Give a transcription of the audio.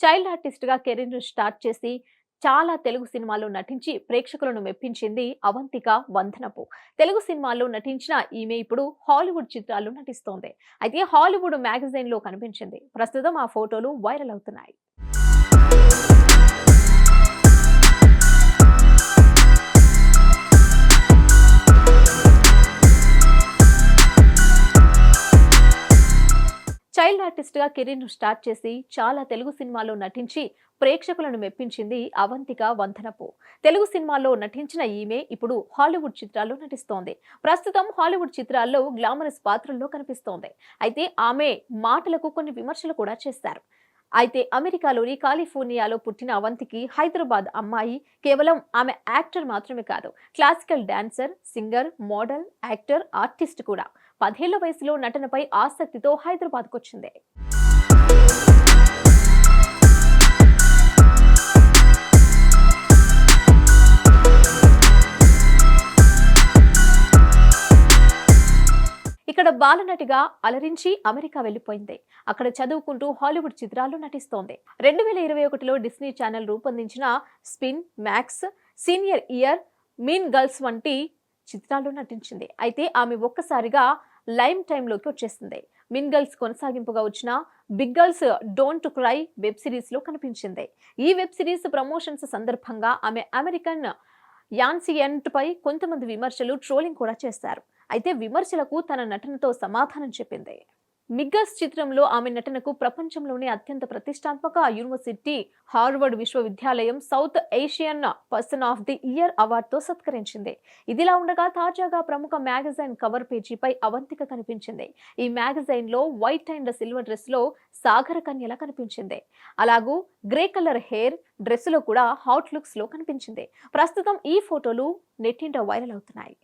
Child ఆర్టిస్ట్గా career start చేసి చాలా తెలుగు సినిమాల్లో నటించి ప్రేక్షకులను మెప్పించింది అవంతిక వందనపు. తెలుగు సినిమాల్లో నటించిన ఈమె ఇప్పుడు హాలీవుడ్ చిత్రాల్లో నటిస్తోంది. అయితే హాలీవుడ్ మ్యాగజైన్లో కనిపించింది. ప్రస్తుతం ఆ ఫోటోలు వైరల్ అవుతున్నాయి. చైల్డ్ ఆర్టిస్ట్గా కెరీర్ను స్టార్ట్ చేసి చాలా తెలుగు సినిమాల్లో నటించి ప్రేక్షకులను మెప్పించింది అవంతిక వందనపు తెలుగు సినిమాల్లో నటించిన ఈమె ఇప్పుడు హాలీవుడ్ చిత్రాల్లో నటిస్తోంది. ప్రస్తుతం హాలీవుడ్ చిత్రాల్లో గ్లామరస్ పాత్రల్లో కనిపిస్తోంది. అయితే ఆమె మాటలకు కొన్ని విమర్శలు కూడా చేశారు. అయితే అమెరికాలోని కాలిఫోర్నియాలో పుట్టిన అవంతికి హైదరాబాద్ అమ్మాయి కేవలం ఆమె యాక్టర్ మాత్రమే కాదు classical dancer singer model actor artist కూడా. పదేళ్ళ వయసులో నటనపై ఆసక్తితో హైదరాబాద్కు వచ్చింది ఇక్కడ బాలనటిగా అలరించి అమెరికా వెళ్ళిపోయింది అక్కడ చదువుకుంటూ హాలీవుడ్ చిత్రాల్లో నటిస్తోంది. రెండు వేల ఇరవై ఒకటిలో డిస్నీ ఛానల్ రూపొందించిన spin max senior year mean girls వంటి చిత్రాల్లో నటించింది. అయితే ఆమె ఒక్కసారిగా లైమ్ టైంలోకి వచ్చేసింది. మిన్ గర్ల్స్ కొనసాగింపుగా వచ్చిన big girls don't cry web సిరీస్లో కనిపించింది. ఈ వెబ్ సిరీస్ ప్రమోషన్స్ సందర్భంగా ఆమె అమెరికన్ యాన్సియంట్ పై కొంతమంది విమర్శలు ట్రోలింగ్ కూడా చేశారు. అయితే విమర్శలకు తన నటనతో సమాధానం చెప్పింది. మిగ్గస్ చిత్రంలో ఆమె నటనకు ప్రపంచంలోనే అత్యంత ప్రతిష్టాత్మక యూనివర్సిటీ హార్వర్డ్ విశ్వవిద్యాలయం South Asian person of the year అవార్డుతో సత్కరించింది. ఇదిలా ఉండగా తాజాగా ప్రముఖ మ్యాగజైన్ కవర్ పేజీపై అవంతిక కనిపించింది. ఈ మ్యాగజైన్లో వైట్ అండ్ సిల్వర్ డ్రెస్లో సాగర కన్యలా కనిపించింది. అలాగూ గ్రే కలర్ హెయిర్ డ్రెస్లో కూడా హాట్ లుక్స్లో కనిపించింది. ప్రస్తుతం ఈ ఫోటోలు నెట్టింట వైరల్ అవుతున్నాయి.